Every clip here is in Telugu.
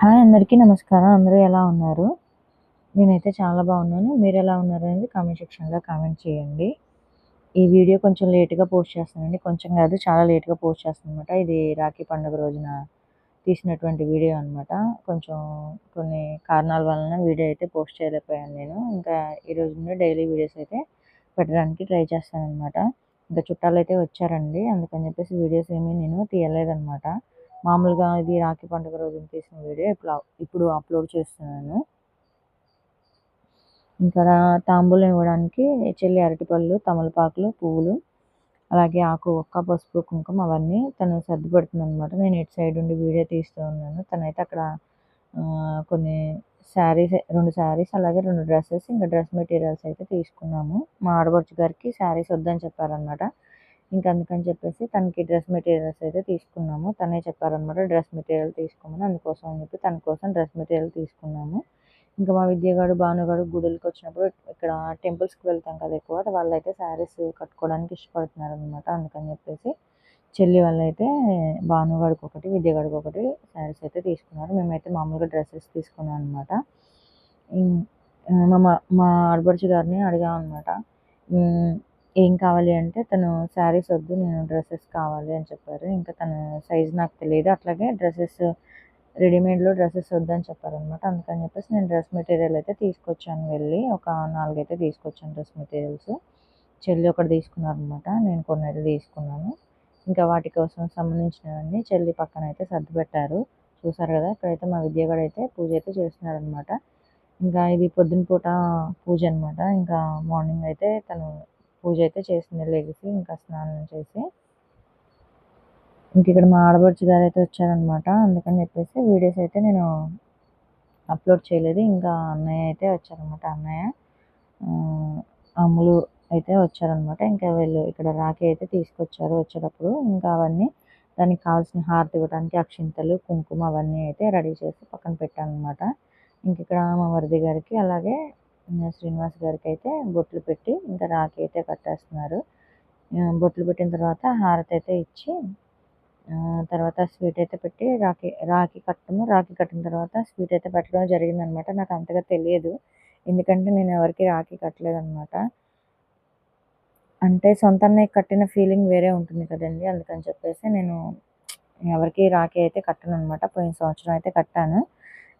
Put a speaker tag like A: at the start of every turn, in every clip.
A: హాయ్ అందరికీ నమస్కారం. అందరూ ఎలా ఉన్నారు? నేనైతే చాలా బాగున్నాను. మీరు ఎలా ఉన్నారు అనేది కామెంట్ సెక్షన్లో కామెంట్ చేయండి. ఈ వీడియో కొంచెం లేట్గా పోస్ట్ చేస్తానండి. కొంచెం కాదు చాలా లేట్గా పోస్ట్ చేస్తాను అనమాట ఇది రాఖీ పండుగ రోజున తీసినటువంటి వీడియో అనమాట కొంచెం కొన్ని కారణాల వలన వీడియో అయితే పోస్ట్ చేయలేకపోయాను నేను. ఇంకా ఈ రోజు నుండి డైలీ వీడియోస్ అయితే పెట్టడానికి ట్రై చేస్తాను అనమాట ఇంకా చుట్టాలు అయితే వచ్చారండి. అందుకని చెప్పేసి వీడియోస్ ఏమీ నేను తీయలేదన్నమాట. మామూలుగా ఇది రాఖీ పండుగ రోజున తీసిన వీడియో ఇప్పుడు ఇప్పుడు అప్లోడ్ చేస్తున్నాను. ఇంకా తాంబూలం ఇవ్వడానికి చెల్లి అరటిపళ్ళు తమలపాకులు పువ్వులు అలాగే ఆకు ఒక్క పసుపు కుంకుమ అవన్నీ తను సర్దుపెడుతుంది అనమాట నేను ఇటు సైడ్ ఉండి వీడియో తీస్తూ ఉన్నాను. తనైతే అక్కడ కొన్ని శారీస్ రెండు శారీస్ అలాగే రెండు డ్రెస్సెస్ ఇంకా డ్రెస్ మెటీరియల్స్ అయితే తీసుకున్నాము. మా ఆడబడుచు గారికి శారీస్ వద్దని చెప్పారనమాట ఇంకా అందుకని చెప్పేసి తనకి డ్రెస్ మెటీరియల్స్ అయితే తీసుకున్నాము. తనే చెప్పారనమాట డ్రెస్ మెటీరియల్ తీసుకోమని అందుకోసం అని చెప్పి తన కోసం డ్రెస్ మెటీరియల్ తీసుకున్నాము. ఇంకా మా విద్యగాడు భానుగాడు గుడులకు వచ్చినప్పుడు ఇక్కడ టెంపుల్స్కి వెళ్తాం కదా ఎక్కువ వాళ్ళైతే శారీస్ కట్టుకోవడానికి ఇష్టపడుతున్నారు అనమాట అందుకని చెప్పేసి చెల్లి వాళ్ళైతే భానుగాడికి ఒకటి విద్యగాడికి ఒకటి శారీస్ అయితే తీసుకున్నారు. మేమైతే మామూలుగా డ్రెస్సెస్ తీసుకున్నాం అనమాట మా మా ఆడపడుచు గారిని అడిగామన్నమాట. ఏం కావాలి అంటే తను శారీస్ వద్దు నేను డ్రెస్సెస్ కావాలి అని చెప్పారు. ఇంకా తన సైజ్ నాకు తెలియదు. అట్లాగే డ్రెస్సెస్ రెడీమేడ్లో డ్రెస్సెస్ వద్దని చెప్పారనమాట అందుకని చెప్పేసి నేను డ్రెస్ మెటీరియల్ అయితే తీసుకొచ్చాను వెళ్ళి. ఒక నాలుగైతే తీసుకొచ్చాను డ్రెస్ మెటీరియల్స్. చెల్లి ఒకటి తీసుకున్నారనమాట నేను కొన్ని అయితే తీసుకున్నాను. ఇంకా వాటి కోసం సంబంధించినవన్నీ చెల్లి పక్కన అయితే సర్ది పెట్టారు చూసారు కదా ఇక్కడైతే మా విద్యగాడు అయితే పూజ అయితే చేస్తున్నారనమాట ఇంకా ఇది పొద్దున పూట పూజ అనమాట ఇంకా మార్నింగ్ అయితే తను పూజ అయితే చేసింది. లెగిసి ఇంకా స్నానం చేసి ఇంక ఇక్కడ మా ఆడబడుచు గారు అయితే వచ్చారనమాట. అందుకని చెప్పేసి వీడియోస్ అయితే నేను అప్లోడ్ చేయలేదు. ఇంకా అన్నయ్య అయితే వచ్చారనమాట. అన్నయ్య అమ్ములు అయితే వచ్చారనమాట. ఇంకా వీళ్ళు ఇక్కడ రాఖీ అయితే తీసుకొచ్చారు వచ్చేటప్పుడు. ఇంకా అవన్నీ దానికి కావాల్సిన హారతి ఇవ్వడానికి అక్షింతలు కుంకుమ అవన్నీ అయితే రెడీ చేసి పక్కన పెట్టాను అనమాట ఇంక ఇక్కడ మా వరది గారికి అలాగే శ్రీనివాస్ గారికి అయితే బొట్లు పెట్టి ఇంకా రాఖీ అయితే కట్టేస్తున్నారు బొట్లు పెట్టిన తర్వాత హారతి అయితే ఇచ్చి తర్వాత స్వీట్ అయితే పెట్టి రాఖీ రాఖీ కట్టము. రాఖీ కట్టిన తర్వాత స్వీట్ అయితే పెట్టడం జరిగిందనమాట. నాకు అంతగా తెలియదు. ఎందుకంటే నేను ఎవరికి రాఖీ కట్టలేదనమాట. అంటే సొంత కట్టిన ఫీలింగ్ వేరే ఉంటుంది కదండి. అందుకని చెప్పేసి నేను ఎవరికి రాఖీ అయితే కట్టను అనమాట పోయిన సంవత్సరం అయితే కట్టాను.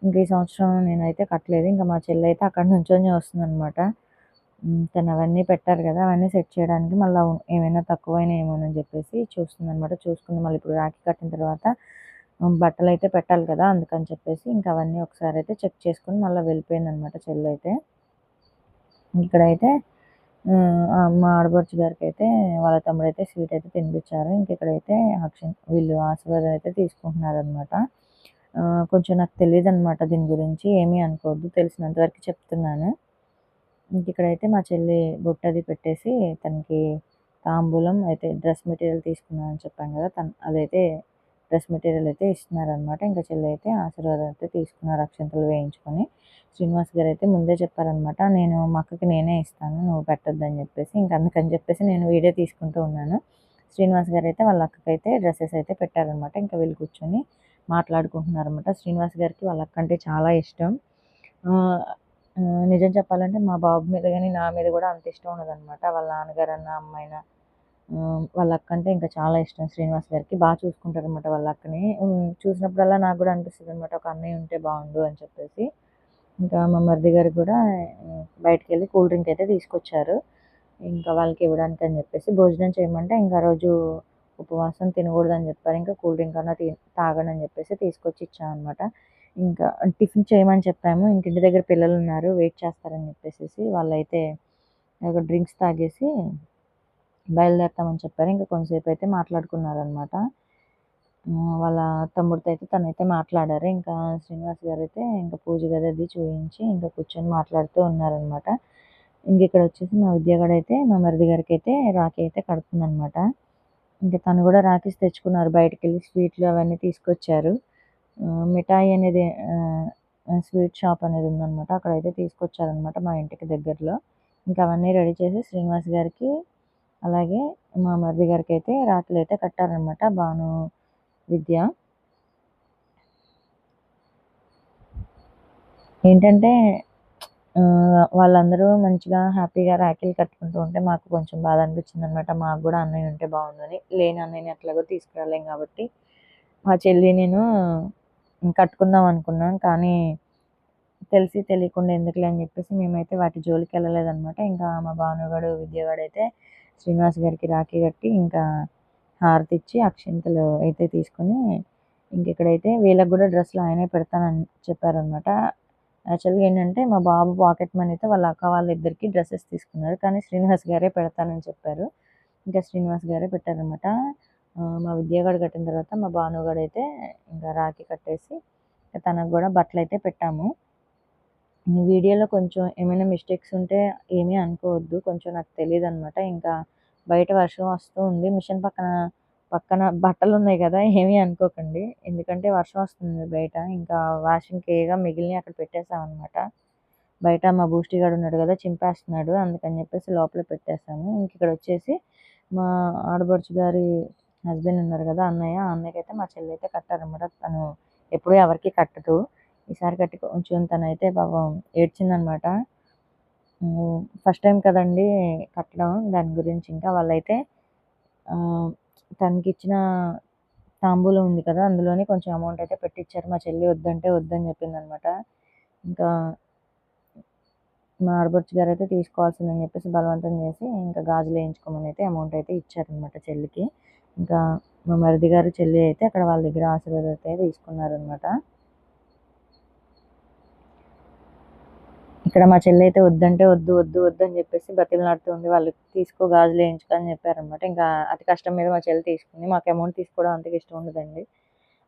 A: ఇంక ఈ సంవత్సరం నేనైతే కట్టలేదు. ఇంకా మా చెల్లి అయితే అక్కడ నుంచొని వస్తుందనమాట తను అవన్నీ పెట్టారు కదా అవన్నీ సెట్ చేయడానికి మళ్ళీ ఏమైనా తక్కువైనా ఏమోనని చెప్పేసి చూస్తుంది అనమాట చూసుకుంది మళ్ళీ ఇప్పుడు రాఖీ కట్టిన తర్వాత బట్టలు అయితే పెట్టాలి కదా అందుకని చెప్పేసి ఇంకా అవన్నీ ఒకసారి అయితే చెక్ చేసుకుని మళ్ళీ వెళ్ళిపోయింది అనమాట చెల్లి అయితే ఇక్కడైతే మా ఆడపడుచు గారికి అయితే వాళ్ళ తమ్ముడు అయితే స్వీట్ అయితే తినిపించారు. ఇంక ఇక్కడైతే అక్షన్ వీళ్ళు ఆశీర్వాదం అయితే తీసుకుంటున్నారు అనమాట కొంచెం నాకు తెలియదు అనమాట దీని గురించి ఏమీ అనుకోవద్దు తెలిసినంత వరకు చెప్తున్నాను. ఇక్కడైతే మా చెల్లి బొట్టది పెట్టేసి తనకి తాంబూలం అయితే డ్రెస్ మెటీరియల్ తీసుకున్నాను అని చెప్పాను కదా తను అదైతే డ్రెస్ మెటీరియల్ అయితే ఇస్తున్నారనమాట ఇంకా చెల్లి అయితే ఆశీర్వాదం అయితే తీసుకున్నారు అక్షంతలు వేయించుకొని. శ్రీనివాస్ గారు అయితే ముందే చెప్పారనమాట నేను మా అక్కకి నేనే ఇస్తాను నువ్వు పెట్టొద్దని చెప్పేసి. ఇంకా అందుకని చెప్పేసి నేను వీడియో తీసుకుంటూ ఉన్నాను. శ్రీనివాస్ గారు అయితే వాళ్ళ అక్కకైతే డ్రెస్సెస్ అయితే పెట్టారనమాట ఇంకా వీళ్ళు కూర్చొని మాట్లాడుకుంటున్నారనమాట శ్రీనివాస్ గారికి వాళ్ళక్కంటే చాలా ఇష్టం. నిజం చెప్పాలంటే మా బాబు మీద కానీ నా మీద కూడా అంత ఇష్టం ఉండదన్నమాట. వాళ్ళ నాన్నగారు అన్న అమ్మాయిన వాళ్ళ అక్క అంటే ఇంకా చాలా ఇష్టం శ్రీనివాస్ గారికి. బాగా చూసుకుంటారు అనమాట వాళ్ళ అక్కని. చూసినప్పుడల్లా నాకు కూడా అనిపిస్తుంది అనమాట ఒక అన్నయ్య ఉంటే బాగుండు అని చెప్పేసి. ఇంకా మా మరిది గారికి కూడా బయటకు వెళ్ళి కూల్ డ్రింక్ అయితే తీసుకొచ్చారు. ఇంకా వాళ్ళకి ఇవ్వడానికి అని చెప్పేసి భోజనం చేయమంటే ఇంకా రోజు ఉపవాసం తినకూడదని చెప్పారు. ఇంకా కూల్ డ్రింక్ అన్నా తాగండి తాగనని చెప్పేసి తీసుకొచ్చి ఇచ్చాం అనమాట ఇంకా టిఫిన్ చేయమని చెప్పాము. ఇంటి దగ్గర పిల్లలు ఉన్నారు. వెయిట్ చేస్తారని చెప్పేసి వాళ్ళైతే ఒక డ్రింక్స్ తాగేసి బయలుదేరుతామని చెప్పారు. ఇంకా కొంతసేపు అయితే మాట్లాడుకున్నారనమాట వాళ్ళ తమ్ముడితో అయితే తనైతే మాట్లాడారు. ఇంకా శ్రీనివాస్ గారు అయితే ఇంకా పూజ గది అది చూపించి ఇంకా కూర్చొని మాట్లాడుతూ ఉన్నారనమాట ఇంక ఇక్కడ వచ్చేసి మా విద్యాగడ అయితే మా మరిది గారికి అయితే రాఖీ అయితే కడుతుందనమాట ఇంకా తను కూడా రాఖీస్ తెచ్చుకున్నారు. బయటకు వెళ్ళి స్వీట్లు అవన్నీ తీసుకొచ్చారు. మిఠాయి అనేది స్వీట్ షాప్ అనేది ఉందన్నమాట. అక్కడైతే తీసుకొచ్చారనమాట మా ఇంటికి దగ్గరలో. ఇంకా అవన్నీ రెడీ చేసి శ్రీనివాస్ గారికి అలాగే మా మరిది గారికి అయితే రాఖీలు అయితే కట్టారనమాట భాను విద్య. ఏంటంటే వాళ్ళందరూ మంచిగా హ్యాపీగా రాఖీలు కట్టుకుంటూ ఉంటే మాకు కొంచెం బాధ అనిపించిందనమాట. మాకు కూడా అన్నయ్య ఉంటే బాగుండని. లేని అన్నయ్యని ఎట్లాగో తీసుకురాలేం కాబట్టి మా చెల్లి నేను కట్టుకుందాం అనుకున్నాం. కానీ తెలిసి తెలియకుండా ఎందుకులే అని చెప్పేసి మేమైతే వాటి జోలికి వెళ్ళలేదనమాట ఇంకా మా భానుగాడు, అయితే శ్రీనివాస్ గారికి రాఖీ కట్టి, ఇంకా హారతి ఇచ్చి అక్షింతలు అయితే తీసుకొని, ఇంకిక్కడైతే వీళ్ళకి కూడా డ్రెస్సులు ఆయనే పెడతానని చెప్పారనమాట. యాక్చువల్‌గా ఏంటంటే, మా బాబు పాకెట్ మనీతో వాళ్ళ అక్క వాళ్ళిద్దరికి డ్రెస్సెస్ తీసుకున్నారు. కానీ శ్రీనివాస్ గారే పెడతానని చెప్పారు. ఇంకా శ్రీనివాస్ గారే పెట్టారనమాట. మా విద్యాగాడు కట్టిన తర్వాత మా భానుగాడైతే ఇంకా రాఖీ కట్టేసి, తనకు కూడా బట్టలు అయితే పెట్టాము. వీడియోలో కొంచెం ఏమైనా మిస్టేక్స్ ఉంటే ఏమీ అనుకోవద్దు. కొంచెం నాకు తెలియదు అనమాట ఇంకా బయట వర్షం వస్తూ ఉంది. మిషన్ పక్కన పక్కన బట్టలు ఉన్నాయి కదా ఏమీ అనుకోకండి. ఎందుకంటే వర్షం వస్తుంది బయట. ఇంకా వాషింగ్‌కేయగా మిగిలినవి అక్కడ పెట్టేసామన్నమాట బయట మా బూస్టీ గారు ఉన్నాడు కదా చింపేస్తున్నాడు. అందుకని చెప్పేసి లోపల పెట్టేసాము. వచ్చేసి మా ఆడబడుచు గారి హస్బెండ్ ఉన్నారు కదా అన్నయ్య. ఆ అన్నయ్యకైతే మా చెల్లి అయితే కట్టారనమాట. తను ఎప్పుడూ ఎవరికి కట్టదు. ఈసారి కట్టి కొంచెం తనైతే పాపం ఏడ్చిందనమాట. ఫస్ట్ టైం కదండీ కట్టడం. దాని గురించి ఇంకా వాళ్ళైతే తనకి తనకిచ్చిన తాంబూలం ఉంది కదా! అందులోనే కొంచెం అమౌంట్ అయితే పెట్టిచ్చారు. మా చెల్లి వద్దంటే వద్దని చెప్పిందనమాట ఇంకా మా ఆడపడుచు అయితే తీసుకోవాల్సిందని చెప్పేసి బలవంతం చేసి ఇంకా గాజులు వేయించుకొని అయితే అమౌంట్ అయితే ఇచ్చారనమాట చెల్లికి. ఇంకా మా మరిది గారు, చెల్లి అయితే అక్కడ వాళ్ళ దగ్గర ఆశీర్వాదం అయితే తీసుకున్నారనమాట. ఇక్కడ మా చెల్లి అయితే వద్దంటే వద్దు, వద్దు, వద్దు అని చెప్పేసి బతిమలాడుతూ ఉంది. వాళ్ళు తీసుకో గాజులు వేయించుకొని చెప్పారనమాట ఇంకా అతి కష్టం మీద మా చెల్లి తీసుకుంది. మాకు అమౌంట్ తీసుకోవడం అంతగా ఇష్టం ఉండదండి.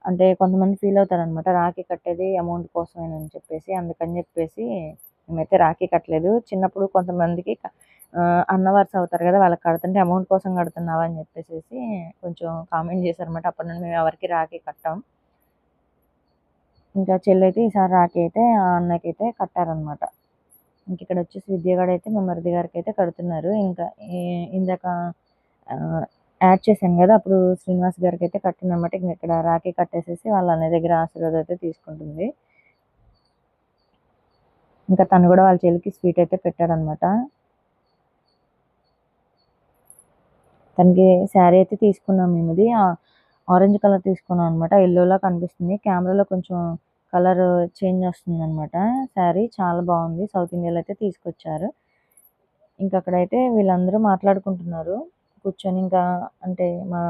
A: అంటే కొంతమంది ఫీల్ అవుతారనమాట. రాఖీ కట్టేది అమౌంట్ కోసమేనని చెప్పేసి. అందుకని చెప్పేసి మేమైతే రాఖీ కట్టలేదు. చిన్నప్పుడు కొంతమందికి అన్నవర్స్ అవుతారు కదా వాళ్ళకి కడుతుంటే అమౌంట్ కోసం కడుతున్నావా అని చెప్పేసి కొంచెం కామెంట్ చేశారనమాట అప్పటి నుండి మేము ఎవరికి రాఖీ కట్టాం ఇంకా చెల్లి అయితే ఈసారి రాఖీ అయితే ఆ అన్నకైతే కట్టారనమాట. ఇంక ఇక్కడ వచ్చేసి విద్యగాడు అయితే మా మరిది అయితే కడుతున్నారు. ఇంకా ఇందాక యాడ్ చేశాను కదా అప్పుడు శ్రీనివాస్ గారికైతే కట్టిందనమాట. ఇంక ఇక్కడ రాఖీ కట్టేసేసి వాళ్ళ అన్నయ్య దగ్గర ఆశీర్వాదం అయితే తీసుకుంటుంది. ఇంకా తను కూడా వాళ్ళ చెల్లికి స్వీట్ అయితే పెట్టాడనమాట. తనకి శారీ అయితే తీసుకున్నాం మేము ఇది ఆరెంజ్ కలర్ తీసుకున్నాం అనమాట. ఎల్లోలా కనిపిస్తుంది. కెమెరాలో కొంచెం కలర్ చేంజ్ వస్తుంది అనమాట శారీ చాలా బాగుంది సౌత్ ఇండియాలో అయితే తీసుకొచ్చారు. ఇంకక్కడైతే వీళ్ళందరూ మాట్లాడుకుంటున్నారు. కూర్చొని ఇంకా అంటే మా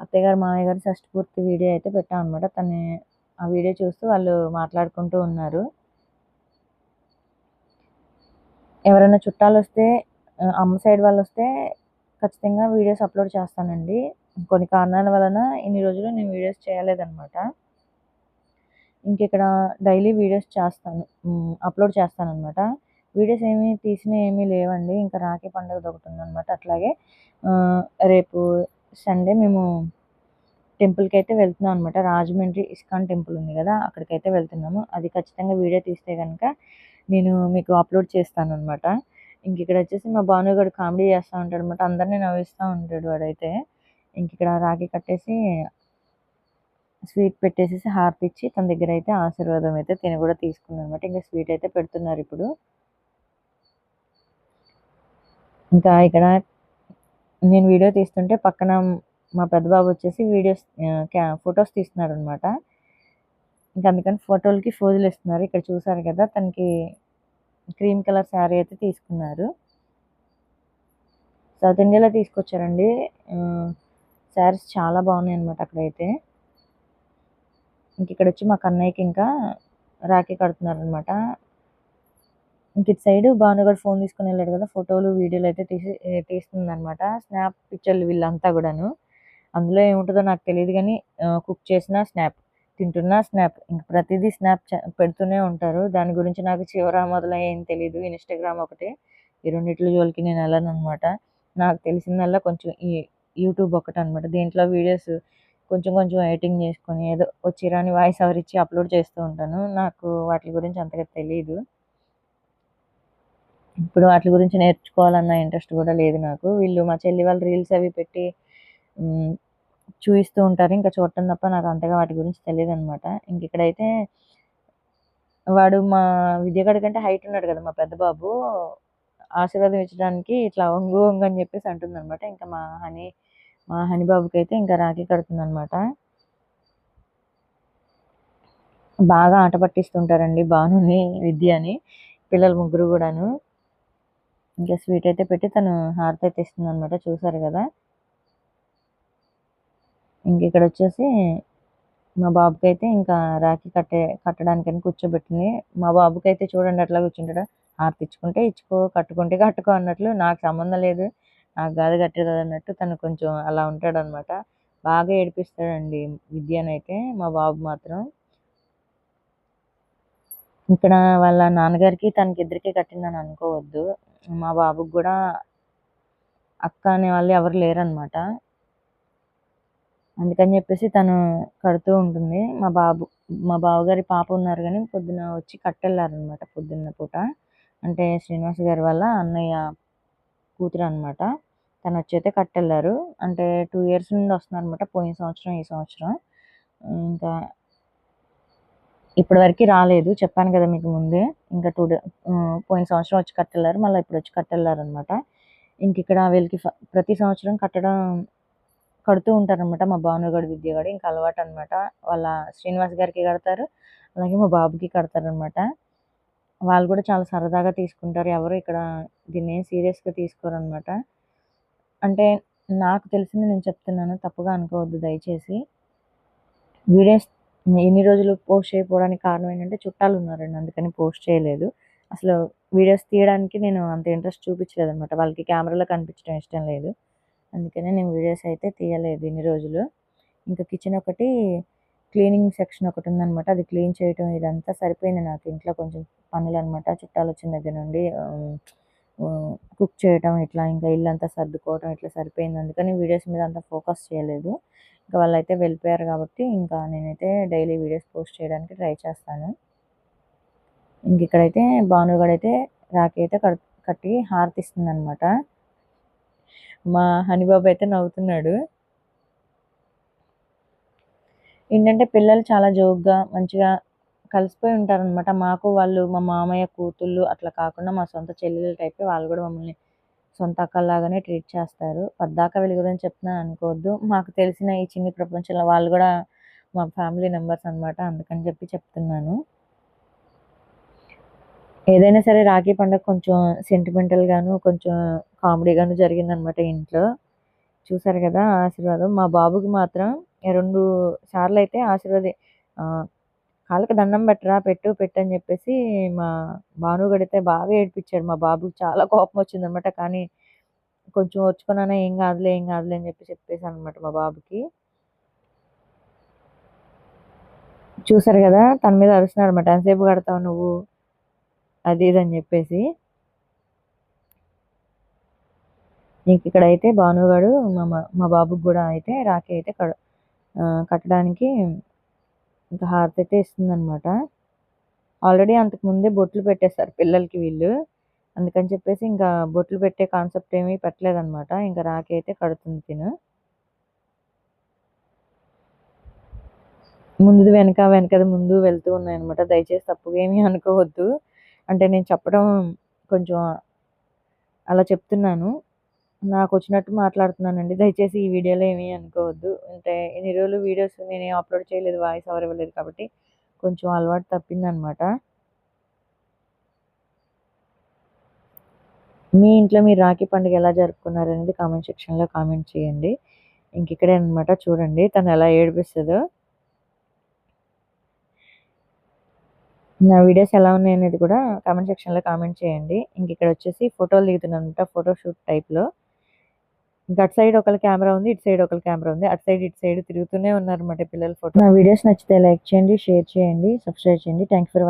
A: అత్తయ్య గారు, మామయ్య గారు షష్ఠి పూర్తి వీడియో అయితే పెట్టామనమాట. తను ఆ వీడియో చూస్తూ వాళ్ళు మాట్లాడుకుంటూ ఉన్నారు. ఎవరైనా చుట్టాలు వస్తే అమ్మ సైడ్ వాళ్ళు వస్తే ఖచ్చితంగా వీడియోస్ అప్‌లోడ్ చేస్తానండి. కొన్ని కారణాల వలన ఇన్ని రోజులు నేను వీడియోస్ ఇంకెక్కడ డైలీ వీడియోస్ చేస్తాను. అప్లోడ్ అప్‌లోడ్ చేస్తాననమాట. వీడియోస్ ఏమి తీసినయి ఏమీ లేవండి. ఇంకా రాఖీ పండుగదొకటుందనమాట. అట్లాగే రేపు సండే మేము టెంపుల్కి అయితే వెళ్తున్నాం అనమాట. రాజమండ్రి ఇస్కాన్ టెంపుల్ ఉంది కదా అక్కడికైతే వెళ్తున్నాము. అది ఖచ్చితంగా వీడియో తీస్తే కనుక నేను మీకు అప్‌లోడ్ చేస్తాననమాట. ఇంకిక్కడొచ్చేసి మా భానుగాడు కామెడీ చేస్తూ ఉంటాడు అనమాట అందరిని నవ్విస్తా ఉంటాడు వాడైతే. ఇంకిక్కడ రాఖీ కట్టేసి స్వీట్ పెట్టేసేసి హార్పిచ్చి తన దగ్గర అయితే ఆశీర్వాదం అయితే తిని కూడా తీసుకున్నాను అనమాట ఇంకా స్వీట్ అయితే పెడుతున్నారు ఇప్పుడు ఇంకా ఇక్కడ నేను వీడియో తీస్తుంటే పక్కన మా పెద్ద బాబు వచ్చేసి వీడియోస్ ఫొటోస్ క్యా అనమాట ఇంకా అందుకని ఫోటోలకి ఫోజులు ఇస్తున్నారు ఇక్కడ చూసారు కదా తనకి క్రీమ్ కలర్ శారీ అయితే తీసుకున్నారు. సౌత్ ఇండియాలో తీసుకొచ్చారండి. శారీస్ చాలా బాగున్నాయనమాట అక్కడైతే. ఇంకిక్కడొచ్చి మా కన్నయ్యకి ఇంకా రాఖీ కడుతున్నారనమాట. ఇంకిటు సైడు భానుగారు ఫోన్ తీసుకుని వెళ్ళాడు కదా ఫోటోలు, వీడియోలు అయితే తీసి తీస్తుందనమాట. స్నాప్ పిక్చర్లు వీళ్ళంతా కూడాను అందులో ఏముంటుందో నాకు తెలియదు కానీ కుక్ చేసిన స్నాప్, తింటున్నా స్నాప్. ఇంక ప్రతిదీ స్నాప్ పెడుతూనే ఉంటారు. దాని గురించి నాకు చివరా మొదల ఏం తెలీదు. ఇన్‌స్టాగ్రామ్ ఒకటి ఈ రెండిట్ల జోలికి నేను వెళ్ళాను అనమాట నాకు తెలిసిందల్లా కొంచెం ఈ యూట్యూబ్ ఒకటనమాట. దీంట్లో వీడియోస్ కొంచెం కొంచెం ఎడిటింగ్ చేసుకొని ఏదో వచ్చిరాని వాయిస్ ఓవర్ ఇచ్చి అప్‌లోడ్ చేస్తూ ఉంటాను. నాకు వాటి గురించి అంతగా తెలియదు ఇప్పుడు వాటి గురించి నేర్చుకోవాలన్న ఇంట్రెస్ట్ కూడా లేదు నాకు. వీళ్ళు మా చెల్లి వాళ్ళు రీల్స్ అవి పెట్టి చూపిస్తూ చూయిస్తూ ఉంటారు. ఇంకా చూడటం తప్ప నాకు అంతగా వాటి గురించి తెలియదు అనమాట ఇంక ఇక్కడైతే వాడు మా విద్యగాడి కంటే హైట్ ఉన్నాడు కదా మా పెద్ద బాబు ఆశీర్వాదం ఇచ్చడానికి ఇట్లా వంగు అని చెప్పేసి అంటుంది అనమాట ఇంకా మా హనీ మా హనీ బాబుకి అయితే ఇంకా రాఖీ కడుతుంది అనమాట బాగా ఆట పట్టిస్తుంటారండి భానుని విద్యని పిల్లలు ముగ్గురు కూడాను. ఇంకా స్వీట్ అయితే పెట్టి తను హారతి అయితే ఇస్తుంది అనమాట చూసారు కదా. ఇంక ఇక్కడ వచ్చేసి మా బాబుకి అయితే ఇంకా రాఖీ కట్టే కట్టడానికని కూర్చోబెట్టింది. మా బాబుకి అయితే చూడండి అట్లా కూర్చుంటాడు? హారతి ఇచ్చుకుంటే ఇచ్చుకో కట్టుకుంటే కట్టుకో అన్నట్లు నాకు సంబంధం లేదు. నాకు కాదు కట్టేది అన్నట్టు తను కొంచెం అలా ఉంటాడు అనమాట బాగా ఏడిపిస్తాడండి విద్యనైతే మా బాబు మాత్రం. ఇక్కడ వాళ్ళ నాన్నగారికి తనకి ఇద్దరికి కట్టిందని అనుకోవద్దు. మా బాబుకి కూడా అక్క అనే వాళ్ళు ఎవరు లేరనమాట. అందుకని చెప్పేసి తను కడుతూ ఉంటుంది. మా బాబు మా బావగారి పాప ఉన్నారు కానీ పొద్దున వచ్చి కట్టెళ్ళారనమాట పొద్దున్న పూట. అంటే శ్రీనివాస్ గారి వల్ల అన్నయ్య కూతురు అనమాట తను వచ్చి అయితే కట్టెళ్ళారు అంటే టూ ఇయర్స్ నుండి వస్తున్నారు అనమాట పోయిన సంవత్సరం ఈ సంవత్సరం. ఇంకా ఇప్పటి వరకు రాలేదు. చెప్పాను కదా మీకు ముందే. ఇంకా టూ డే పోయిన సంవత్సరం వచ్చి కట్టెళ్ళారు మళ్ళీ ఇప్పుడు వచ్చి కట్టెళ్ళారు అనమాట ఇంక ఇక్కడ వీళ్ళకి ప్రతి సంవత్సరం కట్టడం కడుతూ ఉంటారనమాట మా భానుగడు విద్యగాడు. ఇంకా అలవాటు అనమాట వాళ్ళ శ్రీనివాస్ గారికి కడతారు. అలాగే మా బాబుకి కడతారనమాట వాళ్ళు కూడా చాలా సరదాగా తీసుకుంటారు. ఎవరు ఇక్కడ దీన్ని సీరియస్గా తీసుకోరు అనమాట అంటే నాకు తెలిసింది నేను చెప్తున్నాను తప్పుగా అనుకోవద్దు దయచేసి. వీడియోస్ ఎన్ని రోజులు పోస్ట్ చేయకపోవడానికి కారణం ఏంటంటే చుట్టాలు ఉన్నారండి అందుకని పోస్ట్ చేయలేదు. అసలు వీడియోస్ తీయడానికి నేను అంత ఇంట్రెస్ట్ చూపించలేదు అనమాట వాళ్ళకి కెమెరాలో కనిపించడం ఇష్టం లేదు. అందుకనే నేను వీడియోస్ అయితే తీయలేదు ఇన్ని రోజులు. ఇంకా కిచెన్ ఒకటి క్లీనింగ్ సెక్షన్ ఒకటి ఉందన్నమాట. అది క్లీన్ చేయటం ఇదంతా సరిపోయింది నాకు. ఇంట్లో కొంచెం పనులు అనమాట చుట్టాలు వచ్చిన దగ్గర నుండి కుక్ చేయటం ఇట్లా ఇంకా ఇల్లు అంతా సర్దుకోవటం ఇట్లా సరిపోయింది. అందుకని వీడియోస్ మీద అంత ఫోకస్ చేయలేదు. ఇంకా వాళ్ళైతే వెళ్ళిపోయారు కాబట్టి ఇంకా నేనైతే డైలీ వీడియోస్ పోస్ట్ చేయడానికి ట్రై చేస్తాను. ఇంక ఇక్కడైతే భానుగడైతే రాఖీ అయితే కట్టి హారతిస్తుంది అనమాట మా హనీబాబు అయితే నవ్వుతున్నాడు. ఏంటంటే పిల్లలు చాలా జోక్గా మంచిగా కలిసిపోయి ఉంటారనమాట మాకు వాళ్ళు మా మామయ్య కూతుళ్ళు అట్లా కాకుండా మా సొంత చెల్లెల టైపే వాళ్ళు కూడా మమ్మల్ని సొంత అక్కలాగానే ట్రీట్ చేస్తారు. పద్దాక వీళ్ళ గురించి చెప్తున్నాను అనుకోవద్దు. మాకు తెలిసిన ఈ చిన్ని ప్రపంచంలో వాళ్ళు కూడా మా ఫ్యామిలీ మెంబర్స్ అనమాట అందుకని చెప్పి చెప్తున్నాను. ఏదైనా సరే రాఖీ పండుగ కొంచెం సెంటిమెంటల్గాను కొంచెం కామెడీగాను జరిగిందనమాట ఇంట్లో. చూసారు కదా ఆశీర్వాదం. మా బాబుకి మాత్రం రెండు సార్లు అయితే ఆశీర్వదే కాళ్ళకి దండం పెట్టరా పెట్టు పెట్టు అని చెప్పేసి మా భానుగడితే బాగా ఏడిపించాడు. మా బాబుకి చాలా కోపం వచ్చింది అనమాట కానీ కొంచెం వచ్చుకున్నానా ఏం కాదులే ఏం కాదులే అని చెప్పి చెప్పేసి అనమాట మా బాబుకి. చూసారు కదా తన మీద అరుస్తున్నాడు అనమాట ఎంతసేపు కడతావు నువ్వు? అది ఇది అని చెప్పేసి. నీకు ఇక్కడైతే భానుగాడు మా మా- బాబుకి కూడా అయితే రాఖీ అయితే కడ కట్టడానికి ఇంకా హారతి అయితే ఇస్తుంది అనమాట ఆల్రెడీ అంతకు ముందే బొట్లు పెట్టేస్తారు పిల్లలకి వీళ్ళు. అందుకని చెప్పేసి ఇంకా బొట్లు పెట్టే కాన్సెప్ట్ ఏమీ పెట్టలేదన్నమాట. ఇంకా రాఖీ అయితే కడుతుంది తిను. ముందుది వెనక వెనకది ముందు వెళ్తూ ఉన్నాయన్నమాట. దయచేసి తప్పుగా ఏమీ అనుకోవద్దు. అంటే నేను చెప్పడం కొంచెం అలా చెప్తున్నాను. నాకు వచ్చినట్టు మాట్లాడుతున్నానండి. దయచేసి ఈ వీడియోలో ఏమీ అనుకోవద్దు. అంటే ఇన్ని రోజులు వీడియోస్ నేను అప్లోడ్ చేయలేదు వాయిస్ ఎవరు ఇవ్వలేదు కాబట్టి కొంచెం అలవాటు తప్పిందనమాట. మీ ఇంట్లో మీరు రాఖీ పండుగ ఎలా జరుపుకున్నారు అనేది కామెంట్ సెక్షన్లో కామెంట్ చేయండి. ఇంక ఇక్కడే అనమాట చూడండి తను ఎలా ఏడిపిస్తుందో. నా వీడియోస్ ఎలా ఉన్నాయి అనేది కూడా కామెంట్ సెక్షన్లో కామెంట్ చేయండి. ఇంక ఇక్కడ వచ్చేసి ఫోటోలు దిగుతున్నాను అనమాట టైప్లో. ఇంకా అటు సైడ్ ఒకళ్ళ కెమెరా ఉంది ఇటు సైడ్ ఒకళ్ళ కెమెరా ఉంది. అటు సైడ్ ఇటు సైడ్ తిరుగుతూనే ఉన్నారన్నమాట పిల్లల ఫోటో. నా వీడియోస్ నచ్చితే లైక్ చేయండి షేర్ చేయండి సబ్స్క్రైబ్ చేయండి. Thank for watching